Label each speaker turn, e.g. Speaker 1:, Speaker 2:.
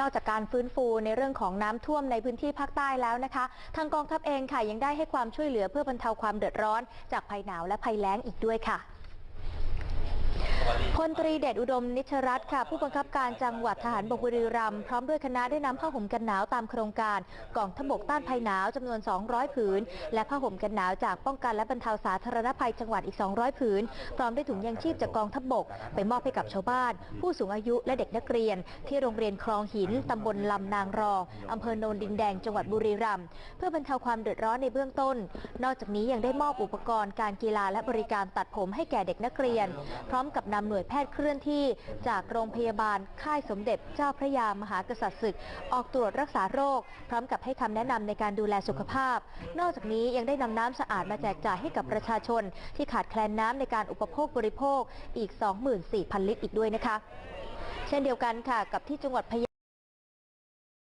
Speaker 1: นอกจากการฟื้นฟูในเรื่องของน้ำท่วมในพื้นที่ภาคใต้แล้วนะคะ ทางกองทัพเองค่ะยังได้ให้ความช่วยเหลือเพื่อบรรเทาความเดือดร้อน จากภัยหนาวและภัยแล้งอีกด้วยค่ะ ลตรีเดชอุดมนิชรัตน์ค่ะ ผู้บังคับการจังหวัดทหารบกบุรีรัมย์พร้อมด้วยคณะได้นำผ้าห่มกันหนาวตามโครงการกล่องทบกต้านภัยหนาวจำนวน 200 ผืน และผ้าห่มกันหนาวจากป้องกันและบรรเทาสาธารณภัยจังหวัดอีก 200 ผืน พร้อมด้วยถุงยางชีพจากกองทบก ไปมอบให้กับชาวบ้าน ผู้สูงอายุและเด็กนักเรียน ที่โรงเรียนคลองหินตำบลลำนางรองอำเภอโนนดินแดงจังหวัดบุรีรัมย์เพื่อบรรเทาความเดือดร้อนในเบื้องต้น นอกจากนี้ยังได้มอบอุปกรณ์การกีฬาและบริการตัดผมให้แก่เด็กนักเรียน พร้อมกับนำหน่วยพทย์เคลื่อนที่จากโรงพยาบาลค่ายสมเด็จเจ้าพระยามหากษัตริย์ศึก ออกตรวจรักษาโรค พร้อมกับให้คำแนะนำในการดูแลสุขภาพ นอกจากนี้ยังได้นำน้ำสะอาดมาแจกจ่ายให้กับประชาชน ที่ขาดแคลนน้ำในการอุปโภคบริโภคอีก 24,000 ลิตรอีกด้วยนะคะ เช่นเดียวกันค่ะกับที่จังหวัดพะเยา